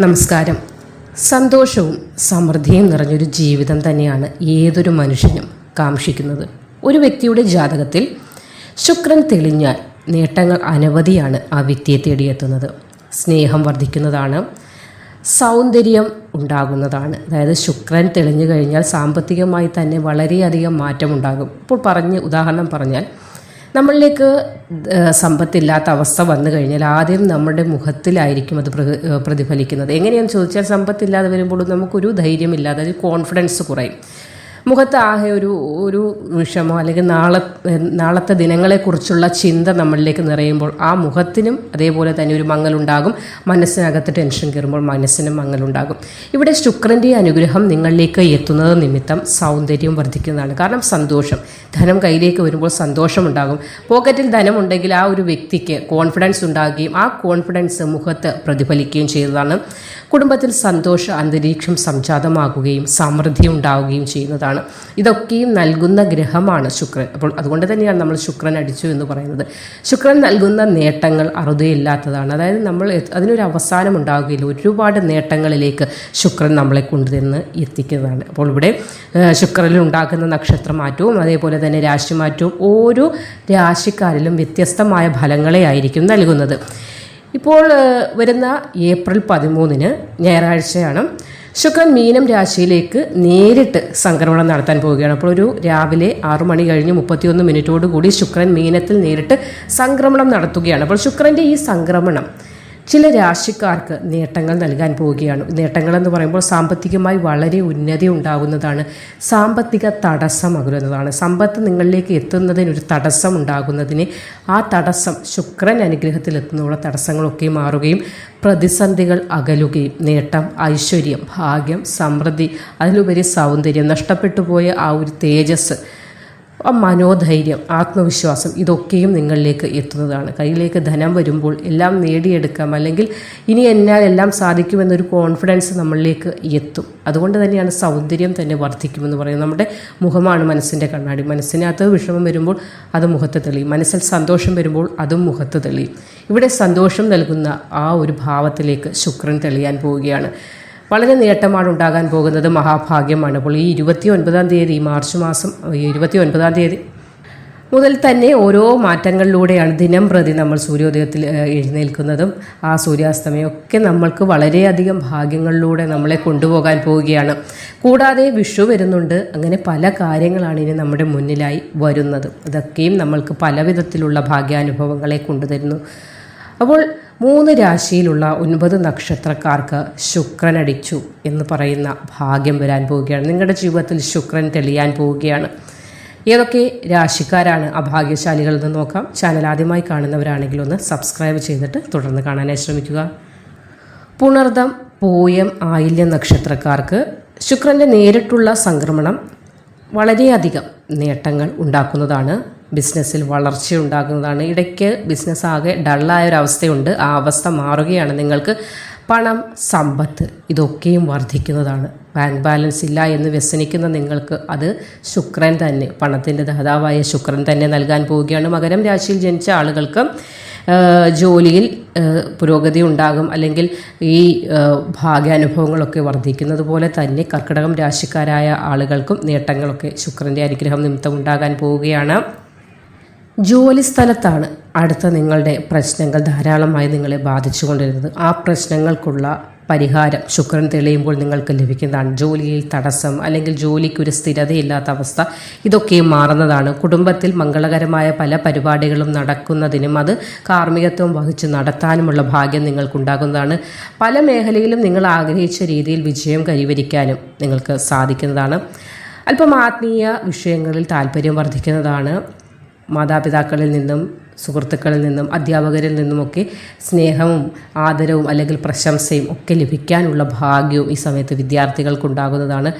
നമസ്കാരം. സന്തോഷവും സമൃദ്ധിയും നിറഞ്ഞൊരു ജീവിതം തന്നെയാണ് ഏതൊരു മനുഷ്യനും കാക്ഷിക്കുന്നത്. ഒരു വ്യക്തിയുടെ ജാതകത്തിൽ ശുക്രൻ തെളിഞ്ഞാൽ നേട്ടങ്ങൾ അനവധിയാണ് ആ വ്യക്തിയെ തേടിയെത്തുന്നത്. സ്നേഹം വർദ്ധിക്കുന്നതാണ് സൗന്ദര്യം ഉണ്ടാകുന്നതാണ്. അതായത് ശുക്രൻ തെളിഞ്ഞു കഴിഞ്ഞാൽ സാമ്പത്തികമായി തന്നെ വളരെയധികം മാറ്റമുണ്ടാകും. ഇപ്പോൾ പറഞ്ഞ് ഉദാഹരണം പറഞ്ഞാൽ നമ്മളിലേക്ക് സമ്പത്തില്ലാത്ത അവസ്ഥ വന്നു കഴിഞ്ഞാൽ ആദ്യം നമ്മുടെ മുഖത്തിലായിരിക്കും അത് പ്രതിഫലിക്കുന്നത്. എങ്ങനെയാണെന്ന് ചോദിച്ചാൽ സമ്പത്തില്ലാതെ വരുമ്പോൾ നമുക്കൊരു ധൈര്യമില്ലാതെ കോൺഫിഡൻസ് കുറയും. മുഖത്ത് ആകെ ഒരു ഒരു വിഷമോ അല്ലെങ്കിൽ നാളെ നാളത്തെ ദിനങ്ങളെക്കുറിച്ചുള്ള ചിന്ത നമ്മളിലേക്ക് നിറയുമ്പോൾ ആ മുഖത്തിനും അതേപോലെ തന്നെ ഒരു മങ്ങലുണ്ടാകും. മനസ്സിനകത്ത് ടെൻഷൻ കയറുമ്പോൾ മനസ്സിനും മങ്ങലുണ്ടാകും. ഇവിടെ ശുക്രന്റെ അനുഗ്രഹം നിങ്ങളിലേക്ക് എത്തുന്നത് നിമിത്തം സൗന്ദര്യം വർദ്ധിക്കുന്നതാണ്. കാരണം സന്തോഷം. ധനം കയ്യിലേക്ക് വരുമ്പോൾ സന്തോഷമുണ്ടാകും. പോക്കറ്റിൽ ധനമുണ്ടെങ്കിൽ ആ ഒരു വ്യക്തിക്ക് കോൺഫിഡൻസ് ഉണ്ടാകുകയും ആ കോൺഫിഡൻസ് മുഖത്ത് പ്രതിഫലിക്കുകയും ചെയ്തതാണ്. കുടുംബത്തിൽ സന്തോഷ അന്തരീക്ഷം സംജാതമാകുകയും സമൃദ്ധി ഉണ്ടാവുകയും ചെയ്യുന്നതാണ്. ഇതൊക്കെയും നൽകുന്ന ഗ്രഹമാണ് ശുക്രൻ. അപ്പോൾ അതുകൊണ്ട് തന്നെയാണ് നമ്മൾ ശുക്രൻ അടിച്ചു എന്ന് പറയുന്നത്. ശുക്രൻ നൽകുന്ന നേട്ടങ്ങൾ അറുതയില്ലാത്തതാണ്. അതായത് നമ്മൾ അതിനൊരു അവസാനം ഉണ്ടാവുകയില്ല. ഒരുപാട് നേട്ടങ്ങളിലേക്ക് ശുക്രൻ നമ്മളെ കൊണ്ടുതന്ന് എത്തിക്കുന്നതാണ്. അപ്പോൾ ഇവിടെ ശുക്രനിൽ ഉണ്ടാക്കുന്ന നക്ഷത്രമാറ്റവും അതേപോലെ തന്നെ രാശിമാറ്റവും ഓരോ രാശിക്കാരിലും വ്യത്യസ്തമായ ഫലങ്ങളെ ആയിരിക്കും നൽകുന്നത്. ഇപ്പോൾ വരുന്ന ഏപ്രിൽ പതിമൂന്നിന് ഞായറാഴ്ചയാണ്. ശുക്രൻ മീനം രാശിയിലേക്ക് നേരിട്ട് സംക്രമണം നടത്താൻ പോവുകയാണ്. അപ്പോൾ ഒരു രാവിലെ ആറു മണി കഴിഞ്ഞ് മുപ്പത്തിയൊന്ന് മിനിറ്റോടുകൂടി ശുക്രൻ മീനത്തിൽ നേരിട്ട് സംക്രമണം നടത്തുകയാണ്. അപ്പോൾ ശുക്രന്റെ ഈ സംക്രമണം ചില രാശിക്കാർക്ക് നേട്ടങ്ങൾ നൽകാൻ പോവുകയാണ്. നേട്ടങ്ങൾ എന്ന് പറയുമ്പോൾ സാമ്പത്തികമായി വളരെ ഉന്നതി ഉണ്ടാകുന്നതാണ്. സാമ്പത്തിക തടസ്സം അകലുന്നതാണ്. സമ്പത്ത് നിങ്ങളിലേക്ക് എത്തുന്നതിനൊരു തടസ്സം ഉണ്ടാകുന്നതിന് ആ തടസ്സം ശുക്രൻ അനുഗ്രഹത്തിൽ എത്തുന്നുള്ള തടസ്സങ്ങളൊക്കെ മാറുകയും പ്രതിസന്ധികൾ അകലുകയും നേട്ടം ഐശ്വര്യം ഭാഗ്യം സമൃദ്ധി അതിലുപരി സൗന്ദര്യം നഷ്ടപ്പെട്ടു പോയ ആ ഒരു തേജസ് ആ മനോധൈര്യം ആത്മവിശ്വാസം ഇതൊക്കെയും നിങ്ങളിലേക്ക് എത്തുന്നതാണ്. കയ്യിലേക്ക് ധനം വരുമ്പോൾ എല്ലാം നേടിയെടുക്കാം. അല്ലെങ്കിൽ ഇനി എന്നാൽ എല്ലാം സാധിക്കുമെന്നൊരു കോൺഫിഡൻസ് നമ്മളിലേക്ക് എത്തും. അതുകൊണ്ട് തന്നെയാണ് സൗന്ദര്യം തന്നെ വർദ്ധിക്കുമെന്ന് പറയുന്നത്. നമ്മുടെ മുഖമാണ് മനസ്സിന്റെ കണ്ണാടി. മനസ്സിനകത്ത് വിഷമം വരുമ്പോൾ അത് മുഖത്ത് തെളിയും. മനസ്സിൽ സന്തോഷം വരുമ്പോൾ അതും മുഖത്ത് തെളിയും. ഇവിടെ സന്തോഷം നൽകുന്ന ആ ഒരു ഭാവത്തിലേക്ക് ശുക്രൻ തെളിയാൻ പോവുകയാണ്. വളരെ നേട്ടമാണ് ഉണ്ടാകാൻ പോകുന്നത്. മഹാഭാഗ്യമാണ്. അപ്പോൾ ഈ ഇരുപത്തി ഒൻപതാം തീയതി മാർച്ച് മാസം ഇരുപത്തി ഒൻപതാം തീയതി മുതൽ തന്നെ ഓരോ മാറ്റങ്ങളിലൂടെയാണ് ദിനം പ്രതി നമ്മൾ സൂര്യോദയത്തിൽ എഴുന്നേൽക്കുന്നതും ആ സൂര്യാസ്തമയമൊക്കെ നമ്മൾക്ക് വളരെയധികം ഭാഗ്യങ്ങളിലൂടെ നമ്മളെ കൊണ്ടുപോകാൻ പോവുകയാണ്. കൂടാതെ വിഷു വരുന്നുണ്ട്. അങ്ങനെ പല കാര്യങ്ങളാണ് ഇനി നമ്മുടെ മുന്നിലായി വരുന്നത്. അതൊക്കെയും നമ്മൾക്ക് പല വിധത്തിലുള്ള ഭാഗ്യാനുഭവങ്ങളെ കൊണ്ടുതരുന്നു. അപ്പോൾ മൂന്ന് രാശിയിലുള്ള ഒൻപത് നക്ഷത്രക്കാർക്ക് ശുക്രൻ അടിച്ചു എന്ന് പറയുന്ന ഭാഗ്യം വരാൻ പോവുകയാണ്. നിങ്ങളുടെ ജീവിതത്തിൽ ശുക്രൻ തെളിയാൻ പോവുകയാണ്. ഏതൊക്കെ രാശിക്കാരാണ് അഭാഗ്യശാലികൾ എന്ന് നോക്കാം. ചാനൽ ആദ്യമായി കാണുന്നവരാണെങ്കിൽ ഒന്ന് സബ്സ്ക്രൈബ് ചെയ്തിട്ട് തുടർന്ന് കാണാനായി ശ്രമിക്കുക. പുണർദം പൂയം ആയില്യ നക്ഷത്രക്കാർക്ക് ശുക്രന്റെ നേരിട്ടുള്ള സംക്രമണം വളരെയധികം നേട്ടങ്ങൾ ഉണ്ടാക്കുന്നതാണ്. ബിസിനസ്സിൽ വളർച്ച ഉണ്ടാകുന്നതാണ് ഇടയ്ക്ക് ബിസിനസ് ആകെ ഡള്ളായ ഒരു അവസ്ഥയുണ്ട് ആ അവസ്ഥ മാറുകയാണ്. നിങ്ങൾക്ക് പണം സമ്പത്ത് ഇതൊക്കെയും വർദ്ധിക്കുന്നതാണ്. ബാങ്ക് ബാലൻസ് ഇല്ല എന്ന് വ്യസനിക്കുന്ന നിങ്ങൾക്ക് അത് ശുക്രൻ തന്നെ പണത്തിന്റെ ദാതാവായ ശുക്രൻ തന്നെ നൽകാൻ പോവുകയാണ്. മകരം രാശിയിൽ ജനിച്ച ആളുകൾക്ക് ജോലിയിൽ പുരോഗതി ഉണ്ടാകും. അല്ലെങ്കിൽ ഈ ഭാഗ്യാനുഭവങ്ങളൊക്കെ വർദ്ധിക്കുന്നത് പോലെ തന്നെ കർക്കിടകം രാശിക്കാരായ ആളുകൾക്കും നേട്ടങ്ങളൊക്കെ ശുക്രന്റെ അനുഗ്രഹം നിമിത്തം ഉണ്ടാകാൻ പോവുകയാണ്. ജോലി സ്ഥലത്താണ് അടുത്ത നിങ്ങളുടെ പ്രശ്നങ്ങൾ ധാരാളമായി നിങ്ങളെ ബാധിച്ചുകൊണ്ടിരുന്നത്. ആ പ്രശ്നങ്ങൾക്കുള്ള പരിഹാരം ശുക്രൻ തെളിയുമ്പോൾ നിങ്ങൾക്ക് ലഭിക്കുന്നതാണ്. ജോലിയിൽ തടസ്സം അല്ലെങ്കിൽ ജോലിക്ക് ഒരു സ്ഥിരതയില്ലാത്ത അവസ്ഥ ഇതൊക്കെ മാറുന്നതാണ്. കുടുംബത്തിൽ മംഗളകരമായ പല പരിപാടികളും നടക്കുന്നതിനും അത് കാർമ്മികത്വം വഹിച്ച് നടത്താനുമുള്ള ഭാഗ്യം നിങ്ങൾക്കുണ്ടാകുന്നതാണ്. പല മേഖലയിലും നിങ്ങൾ ആഗ്രഹിച്ച രീതിയിൽ വിജയം കൈവരിക്കാനും നിങ്ങൾക്ക് സാധിക്കുന്നതാണ്. അല്പം ആത്മീയ വിഷയങ്ങളിൽ താല്പര്യം വർദ്ധിക്കുന്നതാണ്. മാതാപിതാക്കളിൽ നിന്നും സുഹൃത്തുക്കളിൽ നിന്നും അധ്യാപകരിൽ നിന്നുമൊക്കെ സ്നേഹവും ആദരവും അല്ലെങ്കിൽ പ്രശംസയും ഒക്കെ ലഭിക്കാനുള്ള ഭാഗ്യവും ഈ സമയത്ത് വിദ്യാർത്ഥികൾക്കുണ്ടാകുന്നതാണ്.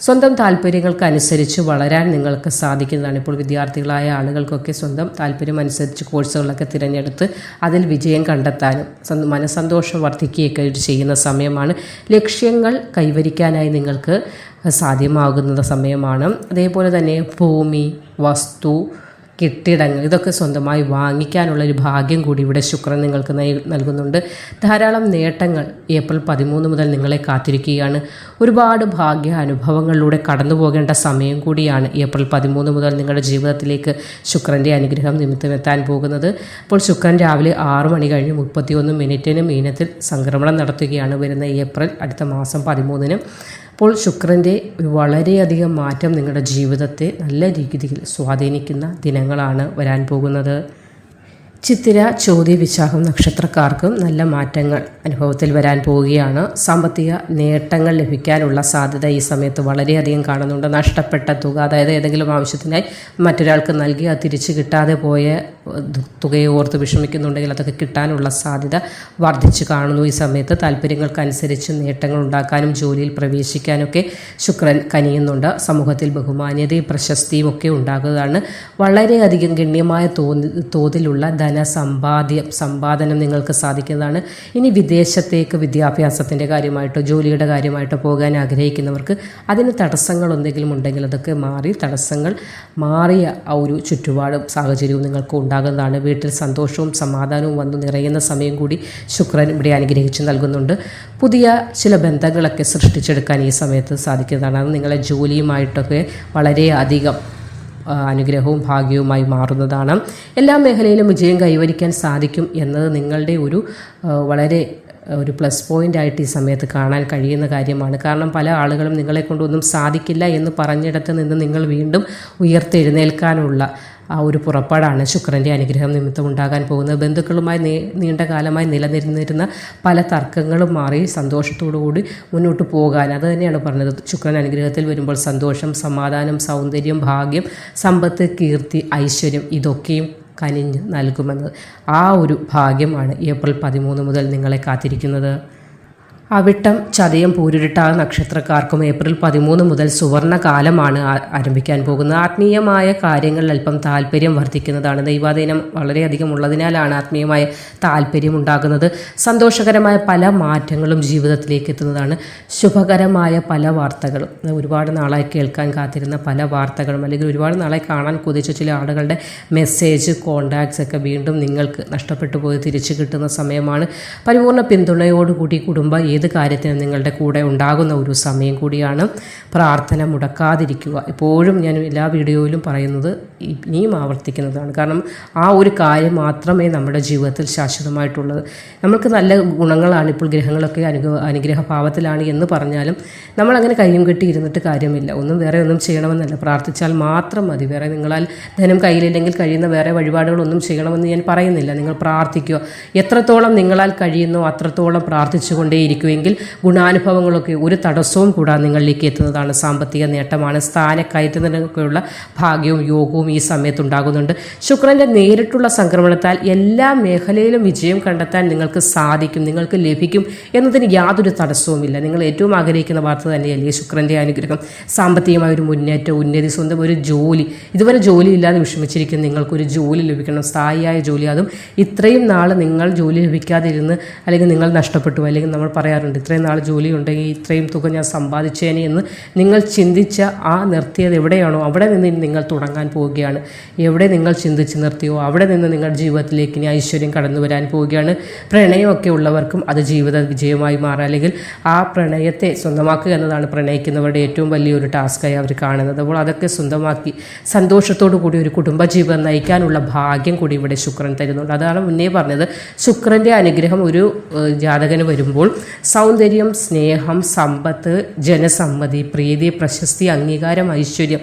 സ്വന്തം താല്പര്യങ്ങൾക്കനുസരിച്ച് വളരാൻ നിങ്ങൾക്ക് സാധിക്കുന്നതാണ്. ഇപ്പോൾ വിദ്യാർത്ഥികളായ ആളുകൾക്കൊക്കെ സ്വന്തം താല്പര്യം അനുസരിച്ച് കോഴ്സുകളൊക്കെ തിരഞ്ഞെടുത്ത് അതിൽ വിജയം കണ്ടെത്താനും സന്ത- മനസ്സന്തോഷം വർദ്ധിക്കുകയൊക്കെ ചെയ്യുന്ന സമയമാണ്. ലക്ഷ്യങ്ങൾ കൈവരിക്കാനായി നിങ്ങൾക്ക് സാധ്യമാകുന്ന സമയമാണ്. അതേപോലെ തന്നെ ഭൂമി വസ്തു കെട്ടിടങ്ങൾ ഇതൊക്കെ സ്വന്തമായി വാങ്ങിക്കാനുള്ള ഒരു ഭാഗ്യം കൂടി ഇവിടെ ശുക്രൻ നിങ്ങൾക്ക് നൽകുന്നുണ്ട്. ധാരാളം നേട്ടങ്ങൾ ഏപ്രിൽ പതിമൂന്ന് മുതൽ നിങ്ങളെ കാത്തിരിക്കുകയാണ്. ഒരുപാട് ഭാഗ്യ അനുഭവങ്ങളിലൂടെ കടന്നു പോകേണ്ട സമയം കൂടിയാണ് ഏപ്രിൽ പതിമൂന്ന് മുതൽ നിങ്ങളുടെ ജീവിതത്തിലേക്ക് ശുക്രന്റെ അനുഗ്രഹം നിമിത്തം എത്താൻ പോകുന്നത്. അപ്പോൾ ശുക്രൻ രാവിലെ ആറ് മണി കഴിഞ്ഞ് മുപ്പത്തിയൊന്ന് മിനിറ്റിന് മീനത്തിൽ സംക്രമണം നടത്തുകയാണ് വരുന്ന ഏപ്രിൽ അടുത്ത മാസം പതിമൂന്നിന്. അപ്പോൾ ശുക്രന്റെ വളരെയധികം മാറ്റം നിങ്ങളുടെ ജീവിതത്തെ നല്ല രീതിയിൽ സ്വാധീനിക്കുന്ന ദിനങ്ങളാണ് വരാൻ പോകുന്നത്. ചിത്തിര ചോദ്യ വിശാഖം നക്ഷത്രക്കാർക്കും നല്ല മാറ്റങ്ങൾ അനുഭവത്തിൽ വരാൻ പോവുകയാണ്. സാമ്പത്തിക നേട്ടങ്ങൾ ലഭിക്കാനുള്ള സാധ്യത ഈ സമയത്ത് വളരെയധികം കാണുന്നുണ്ട്. നഷ്ടപ്പെട്ട തുക അതായത് ഏതെങ്കിലും ആവശ്യത്തിനായി മറ്റൊരാൾക്ക് നൽകി അത് തിരിച്ചു കിട്ടാതെ പോയ തുകയെ ഓർത്ത് വിഷമിക്കുന്നുണ്ടെങ്കിൽ അതൊക്കെ കിട്ടാനുള്ള സാധ്യത വർദ്ധിച്ചു കാണുന്നു ഈ സമയത്ത്. താല്പര്യങ്ങൾക്കനുസരിച്ച് നേട്ടങ്ങൾ ഉണ്ടാക്കാനും ജോലിയിൽ പ്രവേശിക്കാനൊക്കെ ശുക്രൻ കനിയുന്നുണ്ട്. സമൂഹത്തിൽ ബഹുമാന്യതയും പ്രശസ്തിയും ഒക്കെ ഉണ്ടാകുന്നതാണ്. വളരെയധികം ഗണ്യമായ തോന്നി തോതിലുള്ള ധനസമ്പാദ്യം സമ്പാദനം നിങ്ങൾക്ക് സാധിക്കുന്നതാണ്. ഇനി വിദേശത്തേക്ക് വിദ്യാഭ്യാസത്തിന്റെ കാര്യമായിട്ടോ ജോലിയുടെ കാര്യമായിട്ടോ പോകാൻ ആഗ്രഹിക്കുന്നവർക്ക് അതിന് തടസ്സങ്ങൾ എന്തെങ്കിലും ഉണ്ടെങ്കിൽ അതൊക്കെ മാറി തടസ്സങ്ങൾ മാറിയ ആ ഒരു ചുറ്റുപാടും സാഹചര്യവും നിങ്ങൾക്ക് ഉണ്ടാകുന്നതാണ്. വീട്ടിൽ സന്തോഷവും സമാധാനവും വന്നു നിറയുന്ന സമയം കൂടി ശുക്രൻ ഇവിടെ അനുഗ്രഹിച്ച് നൽകുന്നുണ്ട്. പുതിയ ചില ബന്ധങ്ങളൊക്കെ സൃഷ്ടിച്ചെടുക്കാൻ ഈ സമയത്ത് സാധിക്കുന്നതാണ്. അത് നിങ്ങളെ ജോലിയുമായിട്ടൊക്കെ വളരെയധികം അനുഗ്രഹവും ഭാഗ്യവുമായി മാറുന്നതാണ്. എല്ലാ മേഖലയിലും വിജയം കൈവരിക്കാൻ സാധിക്കും എന്നത് നിങ്ങളുടെ ഒരു വളരെ ഒരു പ്ലസ് പോയിന്റ് ആയിട്ട് ഈ സമയത്ത് കാണാൻ കഴിയുന്ന കാര്യമാണ്. കാരണം പല ആളുകളും നിങ്ങളെ കൊണ്ടൊന്നും സാധിക്കില്ല എന്ന് പറഞ്ഞിടത്ത് നിന്ന് നിങ്ങൾ വീണ്ടും ഉയർത്തെഴുന്നേൽക്കാനുള്ള ആ ഒരു പുറപ്പാടാണ് ശുക്രന്റെ അനുഗ്രഹം നിമിത്തം ഉണ്ടാകാൻ പോകുന്നത്. ബന്ധുക്കളുമായി നീണ്ട കാലമായി നിലനിന്നിരുന്ന പല തർക്കങ്ങളും മാറി സന്തോഷത്തോടു കൂടി മുന്നോട്ട് പോകാൻ. അത് തന്നെയാണ് പറഞ്ഞത്. ശുക്രൻ അനുഗ്രഹത്തിൽ വരുമ്പോൾ സന്തോഷം സമാധാനം സൗന്ദര്യം ഭാഗ്യം സമ്പത്ത് കീർത്തി ഐശ്വര്യം ഇതൊക്കെയും കനിഞ്ഞ് നൽകുമെന്നത് ആ ഒരു ഭാഗ്യമാണ് ഏപ്രിൽ പതിമൂന്ന് മുതൽ നിങ്ങളെ കാത്തിരിക്കുന്നത്. അവിട്ടം ചതയം പൂരിട്ട നക്ഷത്രക്കാർക്കും ഏപ്രിൽ പതിമൂന്ന് മുതൽ സുവർണ കാലമാണ് ആരംഭിക്കാൻ പോകുന്നത്. ആത്മീയമായ കാര്യങ്ങളിൽ അല്പം താല്പര്യം വർദ്ധിക്കുന്നതാണ് ദൈവാധീനം വളരെയധികം ഉള്ളതിനാലാണ് ആത്മീയമായ താല്പര്യം ഉണ്ടാകുന്നത്. സന്തോഷകരമായ പല മാറ്റങ്ങളും ജീവിതത്തിലേക്ക് എത്തുന്നതാണ്. ശുഭകരമായ പല വാർത്തകളും. ഒരുപാട് നാളായി കേൾക്കാൻ കാത്തിരുന്ന പല വാർത്തകളും അല്ലെങ്കിൽ ഒരുപാട് നാളായി കാണാൻ കൊതിച്ച ചില ആളുകളുടെ മെസ്സേജ് കോണ്ടാക്ട്സ് ഒക്കെ വീണ്ടും നിങ്ങൾക്ക് നഷ്ടപ്പെട്ടു പോയി തിരിച്ചു കിട്ടുന്ന സമയമാണ്. പരിപൂർണ പിന്തുണയോടുകൂടി കുടുംബം ഏത് കാര്യത്തിനും നിങ്ങളുടെ കൂടെ ഉണ്ടാകുന്ന ഒരു സമയം കൂടിയാണ് പ്രാർത്ഥന മുടക്കാതിരിക്കുക. എപ്പോഴും ഞാൻ എല്ലാ വീഡിയോയിലും പറയുന്നത് ഇനിയും ആവർത്തിക്കുന്നതാണ്. കാരണം ആ ഒരു കാര്യം മാത്രമേ നമ്മുടെ ജീവിതത്തിൽ ശാശ്വതമായിട്ടുള്ളത്. നമുക്ക് നല്ല ഗുണങ്ങളാണ് ഇപ്പോൾ ഗ്രഹങ്ങളൊക്കെ അനുഗ്രഹ അനുഗ്രഹഭാവത്തിലാണ് എന്ന് പറഞ്ഞാലും നമ്മളങ്ങനെ കയ്യും കെട്ടി ഇരുന്നിട്ട് കാര്യമില്ല. ഒന്നും വേറെ ഒന്നും ചെയ്യണമെന്നല്ല. പ്രാർത്ഥിച്ചാൽ മാത്രം മതി. വേറെ നിങ്ങളാൽ ധനം കയ്യിലില്ലെങ്കിൽ കഴിയുന്ന വേറെ വഴിപാടുകളൊന്നും ചെയ്യണമെന്ന് ഞാൻ പറയുന്നില്ല. നിങ്ങൾ പ്രാർത്ഥിക്കുക. എത്രത്തോളം നിങ്ങളാൽ കഴിയുന്നോ അത്രത്തോളം പ്രാർത്ഥിച്ചുകൊണ്ടേയിരിക്കുമെങ്കിൽ ഗുണാനുഭവങ്ങളൊക്കെ ഒരു തടസ്സവും കൂടാതെ നിങ്ങളിലേക്ക് എത്തുന്നതാണ് സാമ്പത്തിക നേട്ടമാണ്. സ്ഥാനക്കയറ്റുന്നതിനൊക്കെയുള്ള ഭാഗ്യവും യോഗവും ഈ സമയത്ത് ഉണ്ടാകുന്നുണ്ട് ശുക്രന്റെ നേരിട്ടുള്ള സംക്രമണത്താൽ എല്ലാ മേഖലയിലും വിജയം കണ്ടെത്താൻ നിങ്ങൾക്ക് സാധിക്കും നിങ്ങൾക്ക് ലഭിക്കും എന്നതിന് യാതൊരു തടസ്സവുമില്ല. നിങ്ങൾ ഏറ്റവും ആഗ്രഹിക്കുന്ന വാർത്ത തന്നെയല്ലേ ശുക്രന്റെ അനുഗ്രഹം. സാമ്പത്തികമായ ഒരു മുന്നേറ്റം ഉന്നതി സ്വന്തം ഒരു ജോലി. ഇതുവരെ ജോലി ഇല്ലാതെ വിഷമിച്ചിരിക്കുന്ന നിങ്ങൾക്കൊരു ജോലി ലഭിക്കണം. സ്ഥായിയായ ജോലി. അതും ഇത്രയും നാൾ നിങ്ങൾ ജോലി ലഭിക്കാതിരുന്ന് അല്ലെങ്കിൽ നിങ്ങൾ നഷ്ടപ്പെട്ടു അല്ലെങ്കിൽ നമ്മൾ പറയാറുണ്ട് ഇത്രയും നാൾ ജോലി ഉണ്ടെങ്കിൽ ഇത്രയും തുക ഞാൻ സമ്പാദിച്ചേനെ എന്ന് നിങ്ങൾ ചിന്തിച്ച ആ നിർത്തിയത് എവിടെയാണോ അവിടെ നിന്ന് നിങ്ങൾ തുടങ്ങാൻ പോവുകയാണ്. എവിടെ നിങ്ങൾ ചിന്തിച്ച് നിർത്തിയോ അവിടെ നിന്ന് നിങ്ങൾ ജീവിതത്തിലേക്ക് ഇനി ഐശ്വര്യം കടന്നു വരാൻ പോവുകയാണ്. പ്രണയമൊക്കെ ഉള്ളവർക്കും അത് ജീവിത വിജയമായി മാറുക അല്ലെങ്കിൽ ആ പ്രണയത്തെ സ്വന്തമാക്കുക എന്നതാണ് പ്രണയിക്കുന്നവരുടെ ഏറ്റവും വലിയൊരു ടാസ്ക്കായി അവർ കാണുന്നത്. അപ്പോൾ അതൊക്കെ സ്വന്തമാക്കി സന്തോഷത്തോടു കൂടി ഒരു കുടുംബജീവിതം നയിക്കാനുള്ള ഭാഗ്യം കൂടി ഇവിടെ ശുക്രൻ തരുന്നുണ്ട്. അതാണ് മുന്നേ പറഞ്ഞത്. ശുക്രന്റെ അനുഗ്രഹം ഒരു ജാതകന് വരുമ്പോൾ സൗന്ദര്യം സ്നേഹം സമ്പത്ത് ജനസമ്മതി പ്രീതി പ്രശസ്തി അംഗീകാരം ഐശ്വര്യം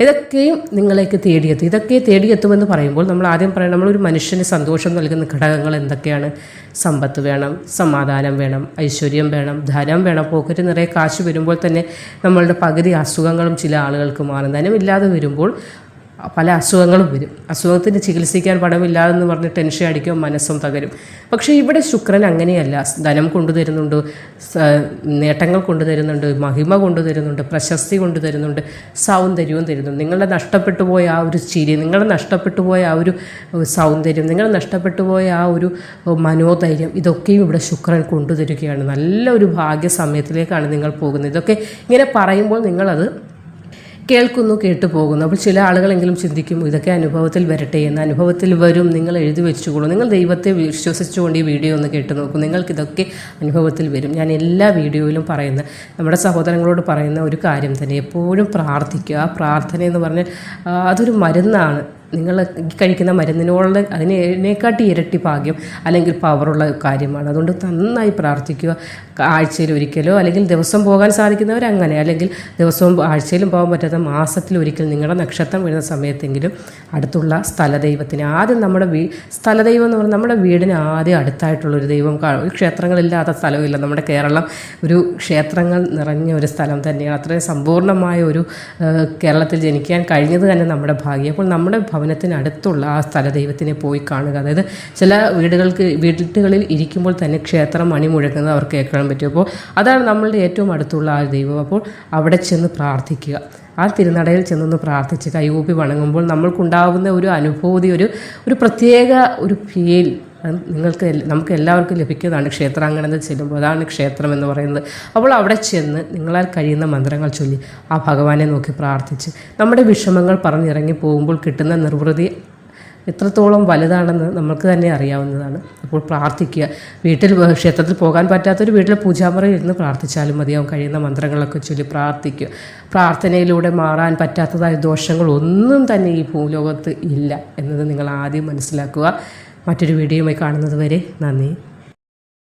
ഇതൊക്കെയും നിങ്ങളേക്ക് തേടിയെത്തും. ഇതൊക്കെ തേടിയെത്തുമെന്ന് പറയുമ്പോൾ നമ്മൾ ആദ്യം പറയണം നമ്മളൊരു മനുഷ്യന് സന്തോഷം നൽകുന്ന ഘടകങ്ങൾ എന്തൊക്കെയാണ്? സമ്പത്ത് വേണം സമാധാനം വേണം ഐശ്വര്യം വേണം ധനം വേണം. പോക്കറ്റ് നിറയെ കാശ് വരുമ്പോൾ തന്നെ നമ്മളുടെ പകുതി അസുഖങ്ങളും ചില ആളുകൾക്ക് മാറും. ധനമില്ലാതെ വരുമ്പോൾ പല അസുഖങ്ങളും വരും. അസുഖത്തിന് ചികിത്സിക്കാൻ പണമില്ലാതെന്ന് പറഞ്ഞ് ടെൻഷൻ അടിക്കും മനസ്സും തകരും. പക്ഷേ ഇവിടെ ശുക്രൻ അങ്ങനെയല്ല. ധനം കൊണ്ടുതരുന്നുണ്ട് നേട്ടങ്ങൾ കൊണ്ടുതരുന്നുണ്ട് മഹിമ കൊണ്ടുതരുന്നുണ്ട് പ്രശസ്തി കൊണ്ടുതരുന്നുണ്ട് സൗന്ദര്യവും തരുന്നു നിങ്ങളുടെ നഷ്ടപ്പെട്ടു പോയ ആ ഒരു ചിരി നിങ്ങളുടെ നഷ്ടപ്പെട്ടു പോയ ആ ഒരു സൗന്ദര്യം നിങ്ങൾ നഷ്ടപ്പെട്ടു പോയ ആ ഒരു മനോധൈര്യം ഇതൊക്കെയും ഇവിടെ ശുക്രൻ കൊണ്ടുതരികയാണ്. നല്ലൊരു ഭാഗ്യ സമയത്തിലേക്കാണ് നിങ്ങൾ പോകുന്നത്. ഇതൊക്കെ ഇങ്ങനെ പറയുമ്പോൾ നിങ്ങളത് കേൾക്കുന്നു കേട്ടു പോകുന്നു അപ്പോൾ ചില ആളുകളെങ്കിലും ചിന്തിക്കും ഇതൊക്കെ അനുഭവത്തിൽ വരട്ടെ എന്ന്. അനുഭവത്തിൽ വരും. നിങ്ങൾ എഴുതി വെച്ചുകൊള്ളൂ. നിങ്ങൾ ദൈവത്തെ വിശ്വസിച്ചുകൊണ്ട് ഈ വീഡിയോ ഒന്ന് കേട്ട് നോക്കൂ. നിങ്ങൾക്കിതൊക്കെ അനുഭവത്തിൽ വരും. ഞാൻ എല്ലാ വീഡിയോയിലും പറയുന്ന നമ്മുടെ സഹോദരങ്ങളോട് പറയുന്ന ഒരു കാര്യം തന്നെ. എപ്പോഴും പ്രാർത്ഥിക്കുക. ആ പ്രാർത്ഥന എന്ന് പറഞ്ഞാൽ അതൊരു മരുന്നാണ്. നിങ്ങൾ കഴിക്കുന്ന മരുന്നിനോട് അതിനേക്കാട്ടി ഇരട്ടി ഭാഗ്യം അല്ലെങ്കിൽ പവറുള്ള കാര്യമാണ്. അതുകൊണ്ട് നന്നായി പ്രാർത്ഥിക്കുക. ആഴ്ചയിൽ ഒരിക്കലോ അല്ലെങ്കിൽ ദിവസം പോകാൻ സാധിക്കുന്നവർ അങ്ങനെ അല്ലെങ്കിൽ ദിവസവും ആഴ്ചയിലും പോകാൻ പറ്റാത്ത മാസത്തിൽ ഒരിക്കൽ നിങ്ങളുടെ നക്ഷത്രം വരുന്ന സമയത്തെങ്കിലും അടുത്തുള്ള സ്ഥലദൈവത്തിന്. ആദ്യം നമ്മുടെ വീ സ്ഥലദൈവം എന്ന് പറഞ്ഞാൽ നമ്മുടെ വീടിന് ആദ്യം അടുത്തായിട്ടുള്ള ഒരു ദൈവം കാണും. ക്ഷേത്രങ്ങളില്ലാത്ത സ്ഥലമില്ല. നമ്മുടെ കേരളം ഒരു ക്ഷേത്രങ്ങൾ നിറഞ്ഞ ഒരു സ്ഥലം തന്നെയാണ്. അത്രയും സമ്പൂർണമായ ഒരു കേരളത്തിൽ ജനിക്കാൻ കഴിഞ്ഞത് തന്നെ നമ്മുടെ ഭാഗ്യം. അപ്പോൾ നമ്മുടെ ഭവനത്തിനടുത്തുള്ള ആ സ്ഥല ദൈവത്തിനെ പോയി കാണുക. അതായത് ചില വീടുകൾക്ക് വീട്ടുകളിൽ ഇരിക്കുമ്പോൾ തന്നെ ക്ഷേത്രം മണി മുഴക്കുന്നത് അവർക്ക് കേൾക്കാൻ പറ്റും. അപ്പോൾ അതാണ് നമ്മളുടെ ഏറ്റവും അടുത്തുള്ള ആ ദൈവം. അപ്പോൾ അവിടെ ചെന്ന് പ്രാർത്ഥിക്കുക. ആ തിരുനടയിൽ ചെന്നൊന്ന് പ്രാർത്ഥിച്ച് കൈകൂപ്പി വണങ്ങുമ്പോൾ നമ്മൾക്കുണ്ടാകുന്ന ഒരു അനുഭൂതി ഒരു ഒരു പ്രത്യേക ഒരു ഫീൽ നിങ്ങൾക്ക് നമുക്ക് എല്ലാവർക്കും ലഭിക്കുന്നതാണ് ക്ഷേത്രാങ്കണത്തിൽ ചെല്ലുമ്പോൾ അതാണ് ക്ഷേത്രം എന്ന് പറയുന്നത്. അപ്പോൾ അവിടെ ചെന്ന് നിങ്ങളാൽ കഴിയുന്ന മന്ത്രങ്ങൾ ചൊല്ലി ആ ഭഗവാനെ നോക്കി പ്രാർത്ഥിച്ച്. നമ്മുടെ വിഷമങ്ങൾ പറഞ്ഞിറങ്ങി പോകുമ്പോൾ കിട്ടുന്ന നിർവൃതി എത്രത്തോളം വലുതാണെന്ന് നമുക്ക് തന്നെ അറിയാവുന്നതാണ്. അപ്പോൾ പ്രാർത്ഥിക്കുക. വീട്ടിൽ ക്ഷേത്രത്തിൽ പോകാൻ പറ്റാത്തൊരു വീട്ടിൽ പൂജാമുറയിൽ ഇരുന്ന് പ്രാർത്ഥിച്ചാലും മതിയാവും. കഴിയുന്ന മന്ത്രങ്ങളൊക്കെ ചൊല്ലി പ്രാർത്ഥിക്കുക. പ്രാർത്ഥനയിലൂടെ മാറാൻ പറ്റാത്തതായ ദോഷങ്ങൾ ഒന്നും തന്നെ ഈ ഭൂലോകത്ത് ഇല്ല എന്നത് നിങ്ങൾ ആദ്യം മനസ്സിലാക്കുക. മറ്റൊരു വീഡിയോയുമായി കാണുന്നത് വരെ നന്ദി.